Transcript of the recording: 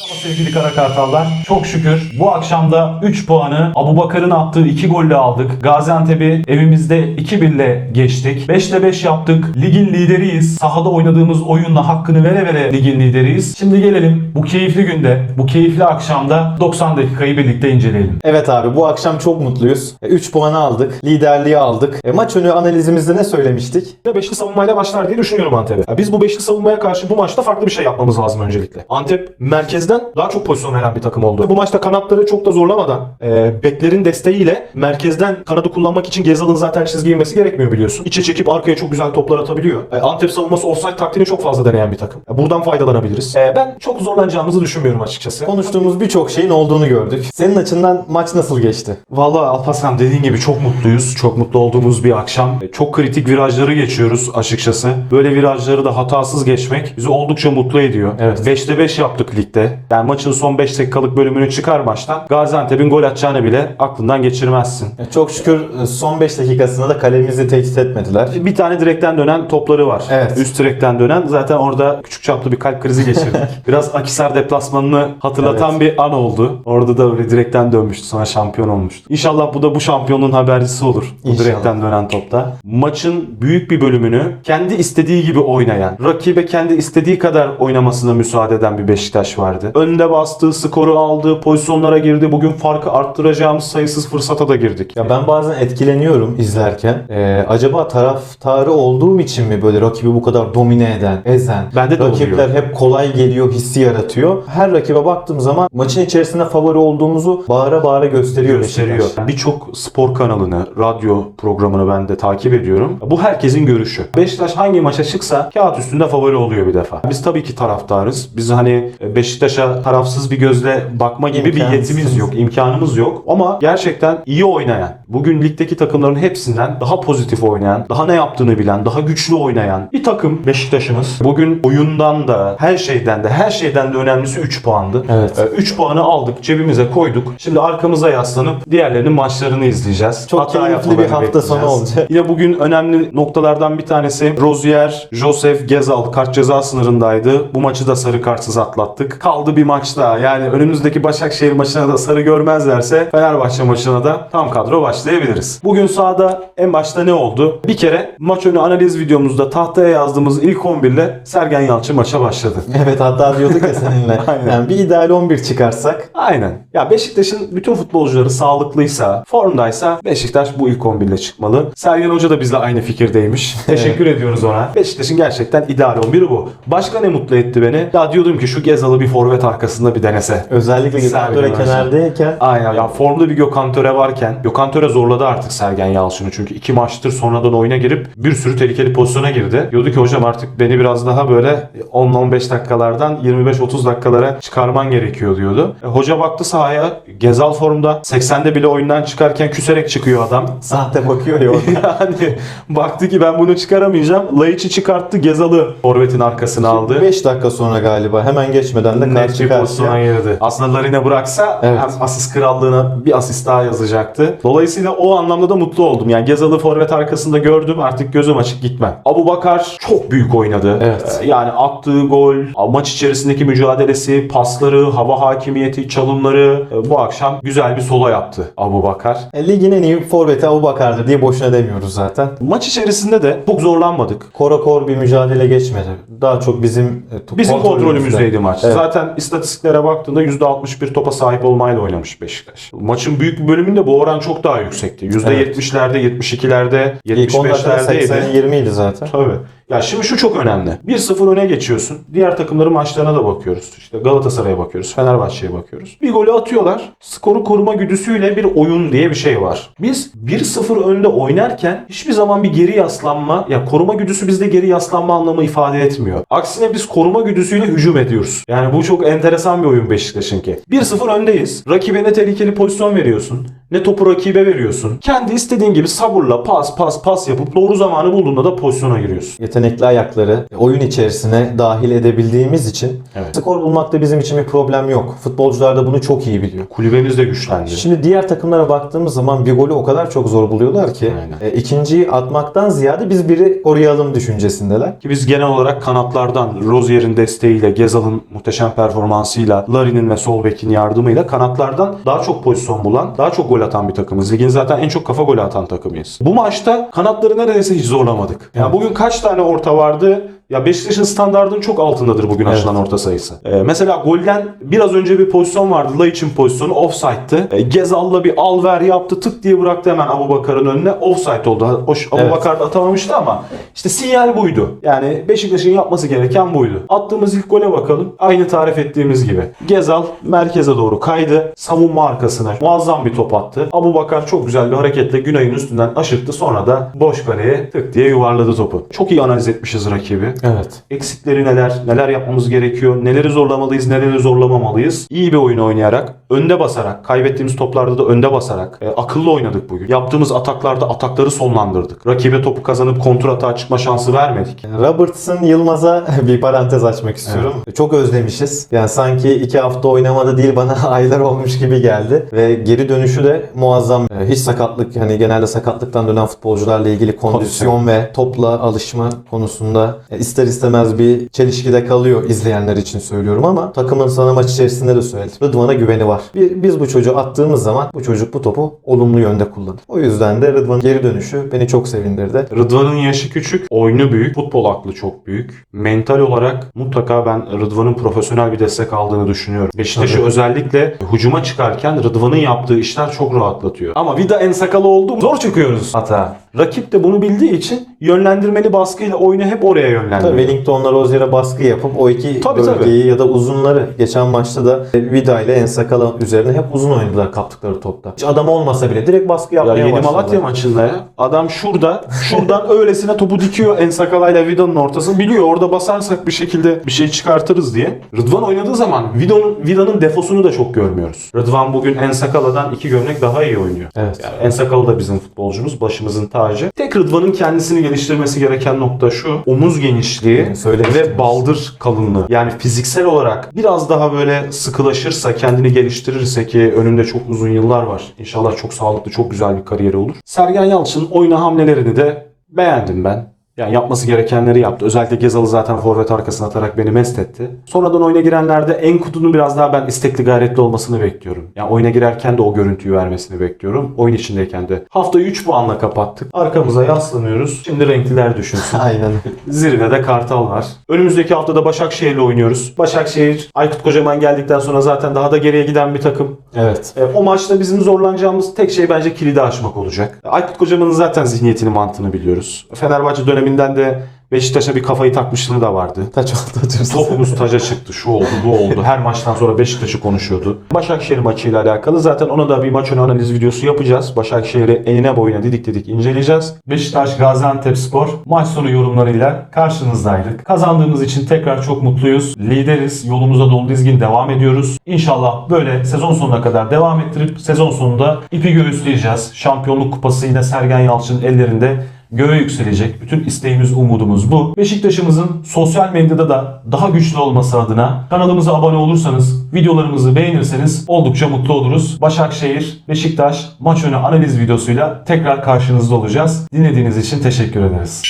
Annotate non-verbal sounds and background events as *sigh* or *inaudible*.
and Sevgili Kara Kartallar. Çok şükür bu akşam da 3 puanı Abubakar'ın attığı 2 golle aldık. Gaziantep'i evimizde 2-1 ile geçtik. 5'te 5 yaptık. Ligin lideriyiz. Sahada oynadığımız oyunla hakkını vere vere ligin lideriyiz. Şimdi gelelim bu keyifli günde, bu keyifli akşamda 90 dakikayı birlikte inceleyelim. Evet abi bu akşam çok mutluyuz. 3 puanı aldık. Liderliği aldık. E, maç önü analizimizde ne söylemiştik? Ve beşli savunmayla başlar diye düşünüyorum Antep'e. Ya Biz bu beşli savunmaya karşı bu maçta farklı bir şey yapmamız lazım öncelikle. Antep merkezden daha çok pozisyon veren bir takım oldu. Bu maçta kanatları çok da zorlamadan e, beklerin desteğiyle merkezden kanadı kullanmak için Gezal'ın zaten çizgi girmesi gerekmiyor biliyorsun. İçe çekip arkaya çok güzel toplar atabiliyor. E, Antep savunması offside taktiğini çok fazla deneyen bir takım. E, buradan faydalanabiliriz. E, ben çok zorlanacağımızı düşünmüyorum açıkçası. Konuştuğumuz birçok şeyin olduğunu gördük. Senin açından maç nasıl geçti? Vallahi Alparslan dediğin gibi çok mutluyuz. Çok mutlu olduğumuz bir akşam. E, Çok kritik virajları geçiyoruz açıkçası. Böyle virajları da hatasız geçmek bizi oldukça mutlu ediyor. Evet. 5'te 5 yaptık ligde. Yani maçın son 5 dakikalık bölümünü çıkar maçtan. Gaziantep'in gol atacağını bile aklından geçirmezsin. Çok şükür e, son 5 dakikasında da kalemizi tehdit etmediler. Bir tane direkten dönen topları var. Evet. Üst direkten dönen. Zaten orada küçük çaplı bir kalp krizi geçirdik. *laughs* Biraz Akisar deplasmanını hatırlatan Evet. bir an oldu. Orada da öyle direkten dönmüştü. Sonra şampiyon olmuştu. İnşallah bu da bu şampiyonluğun habercisi olur. Bu İnşallah. direkten dönen topta. Maçın büyük bir bölümünü kendi istediği gibi oynayan, rakibe kendi istediği kadar oynamasına müsaade eden bir Beşiktaş vardı. Önde bastı, skoru aldı, pozisyonlara girdi. Bugün farkı arttıracağımız sayısız fırsata da girdik. Ya ben bazen etkileniyorum izlerken. E, acaba taraftarı olduğum için mi böyle rakibi bu kadar domine eden, ezen? Bende de Rakipler oluyor. hep kolay geliyor, hissi yaratıyor. Her rakibe baktığım zaman maçın içerisinde favori olduğumuzu bağıra bağıra gösteriyor, gösteriyor. Birçok spor kanalını, radyo programını ben de takip ediyorum. Bu herkesin görüşü. Beşiktaş hangi maça çıksa kağıt üstünde favori oluyor bir defa. Biz tabii ki taraftarız. Biz hani Beşiktaş'a tarafsız bir gözle bakma gibi bir yetimiz yok, imkanımız yok. Ama gerçekten iyi oynayan, bugün ligdeki takımların hepsinden daha pozitif oynayan, daha ne yaptığını bilen, daha güçlü oynayan bir takım Beşiktaş'ımız. Bugün oyundan da, her şeyden de, her şeyden de önemlisi 3 puandı. Evet. 3 puanı aldık, cebimize koyduk. Şimdi arkamıza yaslanıp diğerlerinin maçlarını izleyeceğiz. Çok keyifli yapmalarını bir hafta sonu olacak. Yine bugün önemli noktalardan bir tanesi Rozier, Josef, Gezal kart ceza sınırındaydı. Bu maçı da sarı kartsız atlattık. Kaldı bir maç daha. Yani önümüzdeki Başakşehir maçına da sarı görmezlerse Fenerbahçe maçına da tam kadro başlayabiliriz. Bugün sahada en başta ne oldu? Bir kere maç önü analiz videomuzda tahtaya yazdığımız ilk 11 ile Sergen Yalçın maça başladı. *laughs* Evet hatta diyorduk ya seninle. *laughs* Aynen. Yani bir ideal 11 çıkarsak Aynen. Ya Beşiktaş'ın bütün futbolcuları sağlıklıysa, formdaysa Beşiktaş bu ilk 11 ile çıkmalı. Sergen Hoca da bizle aynı fikirdeymiş. *laughs* Teşekkür ediyoruz ona. Beşiktaş'ın gerçekten ideal 11'i bu. Başka ne mutlu etti beni? Ya diyordum ki şu Gezal'ı bir forvet arkasında bir denese. özellikle Gökhan kenardayken Aynen ya formda bir Gökhan Töre varken Gökhan Töre zorladı artık Sergen Yalçın'ı çünkü iki maçtır sonradan oyuna girip bir sürü tehlikeli pozisyona girdi. Diyordu ki hocam artık beni biraz daha böyle 10-15 dakikalardan 25-30 dakikalara çıkarman gerekiyor diyordu. E, hoca baktı sahaya Gezal formda 80'de bile oyundan çıkarken küserek çıkıyor adam. sahte bakıyor ya *laughs* yani baktı ki ben bunu çıkaramayacağım. Laiç'i çıkarttı Gezal'ı forvetin arkasına aldı. 5 dakika sonra galiba hemen geçmeden de karşı bir pozisyona girdi. Aslında Larine bıraksa Evet. hem asist krallığına bir asist daha yazacaktı. Dolayısıyla o anlamda da mutlu oldum. Yani Gezal'ı forvet arkasında gördüm. Artık gözüm açık gitmem. Abu Bakar çok büyük oynadı. Evet. Ee, Yani attığı gol, maç içerisindeki mücadelesi, pasları, hava hakimiyeti, çalımları e, bu akşam güzel bir sola yaptı Abu Bakar. E, ligin en iyi forveti Abu Bakar'dı diye boşuna demiyoruz zaten. Maç içerisinde de çok zorlanmadık. Kora kor bir mücadele geçmedi. Daha çok bizim e, Bizim kontrolümüzdeydi maç. Evet. Zaten istatistiklere baktığında %61 topa sahip olmayla oynamış Beşiktaş. Maçın büyük bir bölümünde bu oran çok daha yüksekti. %70'lerde, 72'lerde, İlk 10 dakikada 80'in 75'lerdeydi. 20 idi zaten. Tabii. Ya şimdi şu çok önemli. 1-0 öne geçiyorsun. Diğer takımların maçlarına da bakıyoruz. İşte Galatasaray'a bakıyoruz, Fenerbahçe'ye bakıyoruz. Bir golü atıyorlar. Skoru koruma güdüsüyle bir oyun diye bir şey var. Biz 1-0 önde oynarken hiçbir zaman bir geri yaslanma, ya koruma güdüsü bizde geri yaslanma anlamı ifade etmiyor. Aksine biz koruma güdüsüyle hücum ediyoruz. Yani bu çok enteresan bir oyun Beşiktaş'ınki. 1-0 öndeyiz. Rakibine tehlikeli pozisyon veriyorsun. ne topu rakibe veriyorsun. Kendi istediğin gibi sabırla pas pas pas yapıp doğru zamanı bulduğunda da pozisyona giriyorsun. Yetenekli ayakları oyun içerisine dahil edebildiğimiz için Evet. skor bulmakta bizim için bir problem yok. Futbolcular da bunu çok iyi biliyor. Kulübemiz de güçlendi. Şimdi diğer takımlara baktığımız zaman bir golü o kadar çok zor buluyorlar ki Aynen. e, ikinciyi atmaktan ziyade biz biri koruyalım düşüncesindeler. Ki biz genel olarak kanatlardan Rozier'in desteğiyle, Gezal'ın muhteşem performansıyla, Larin'in ve sol bekin yardımıyla kanatlardan daha çok pozisyon bulan, daha çok gol atan bir takımız. Ligin zaten en çok kafa golü atan takımıyız. Bu maçta kanatları neredeyse hiç zorlamadık. Yani bugün kaç tane orta vardı? Ya Beşiktaş'ın standartının çok altındadır bugün Evet. açılan orta sayısı. Ee, mesela golden biraz önce bir pozisyon vardı. Laiç'in pozisyonu offside'tı. Ee, Gezal'la bir al ver yaptı. Tık diye bıraktı hemen Abubakar'ın önüne. Offside oldu. Hoş Evet. Abubakar da atamamıştı ama işte sinyal buydu. Yani Beşiktaş'ın yapması gereken buydu. Attığımız ilk gole bakalım. Aynı tarif ettiğimiz gibi. Gezal merkeze doğru kaydı. Savunma arkasına muazzam bir top attı. Abubakar çok güzel bir hareketle Günay'ın üstünden aşırttı. Sonra da boş kaleye tık diye yuvarladı topu. Çok iyi analiz etmişiz rakibi. Evet. Eksikleri neler, neler yapmamız gerekiyor, neleri zorlamalıyız, neleri zorlamamalıyız. İyi bir oyun oynayarak, önde basarak, kaybettiğimiz toplarda da önde basarak, e, akıllı oynadık bugün. Yaptığımız ataklarda atakları sonlandırdık. Rakibe topu kazanıp kontratağa çıkma şansı vermedik. Robertson Yılmaz'a *laughs* bir parantez açmak istiyorum. Çok özlemişiz. Yani sanki iki hafta oynamadı değil bana *laughs* aylar olmuş gibi geldi. Ve geri dönüşü de muazzam. Ee, Hiç sakatlık hani genelde sakatlıktan dönen futbolcularla ilgili kondisyon ve topla alışma konusunda e, ister istemez bir çelişkide kalıyor izleyenler için söylüyorum ama takımın sana maç içerisinde de söyledim. Rıdvan'a güveni var. Bir- Biz bu çocuğu attığımız zaman bu çocuk bu topu olumlu yönde kullanır. O yüzden de Rıdvan'ın geri dönüşü beni çok sevindirdi. Rıdvan'ın yaşı küçük, oyunu büyük, futbol aklı çok büyük. Mental olarak mutlaka ben Rıdvan'ın profesyonel bir destek aldığını düşünüyorum. Beşiktaş'ı Tabii. özellikle hücuma çıkarken Rıdvan'ın yaptığı işler çok rahatlatıyor. Ama Vida en sakalı oldu zor çıkıyoruz hata. Rakip de bunu bildiği için yönlendirmeli baskıyla oyunu hep oraya Tabii yönlendiriyor. Wellington'la Rozier'e baskı yapıp o iki Tabii, bölgeyi ya da uzunları geçen maçta da Vida ile Ensakala üzerine hep uzun oynadılar kaptıkları topta. Hiç adam olmasa bile direkt baskı Ya yapmaya yeni başladılar. Malatya maçında ya. Adam şurada, şuradan *laughs* öylesine topu dikiyor Ensakala'yla Vida'nın ortasını. Biliyor orada basarsak bir şekilde bir şey çıkartırız diye. Rıdvan oynadığı zaman Vida'nın Vida'nın defosunu da çok görmüyoruz. Rıdvan bugün Ensakala'dan iki gömlek daha iyi oynuyor. Evet. Yani Ensakala da bizim futbolcumuz, başımızın tacı. Tek Rıdvan'ın kendisini geliştirmesi gereken nokta şu. Omuz genişliği Yani ve baldır kalınlığı. Yani fiziksel olarak biraz daha böyle sıkılaşırsa, kendini geliştirirse ki önünde çok uzun yıllar var. İnşallah çok sağlıklı, çok güzel bir kariyeri olur. Sergen Yalçın oyuna hamlelerini de beğendim ben. Yani yapması gerekenleri yaptı. Özellikle Gezal'ı zaten forvet arkasına atarak beni mest etti. Sonradan oyuna girenlerde Enkudu'nun biraz daha ben istekli gayretli olmasını bekliyorum. Yani oyuna girerken de o görüntüyü vermesini bekliyorum. Oyun içindeyken de. Haftayı 3 puanla kapattık. Arkamıza yaslanıyoruz. Şimdi renkliler düşünsün. *laughs* Aynen. Zirvede Kartal var. Önümüzdeki haftada Başakşehir'le oynuyoruz. Başakşehir, Aykut Kocaman geldikten sonra zaten daha da geriye giden bir takım. Evet. E, o maçta bizim zorlanacağımız tek şey bence kilidi aşmak olacak. Aykut Kocaman'ın zaten zihniyetini, mantığını biliyoruz. Fenerbahçe döneminden de Beşiktaş'a bir kafayı takmışlığı da vardı. Taç atıyorsun. Topumuz taca çıktı, şu oldu, bu oldu. Her maçtan sonra Beşiktaş'ı konuşuyordu. Başakşehir maçıyla alakalı zaten ona da bir maç önü analiz videosu yapacağız. Başakşehir'i enine boyuna didik didik inceleyeceğiz. Beşiktaş Gaziantep Spor maç sonu yorumlarıyla karşınızdaydık. Kazandığımız için tekrar çok mutluyuz. Lideriz, yolumuza dolu dizgin devam ediyoruz. İnşallah böyle sezon sonuna kadar devam ettirip sezon sonunda ipi göğüsleyeceğiz. Şampiyonluk kupası yine Sergen Yalçın'ın ellerinde göğe yükselecek. Bütün isteğimiz, umudumuz bu. Beşiktaş'ımızın sosyal medyada da daha güçlü olması adına kanalımıza abone olursanız, videolarımızı beğenirseniz oldukça mutlu oluruz. Başakşehir, Beşiktaş maç önü analiz videosuyla tekrar karşınızda olacağız. Dinlediğiniz için teşekkür ederiz.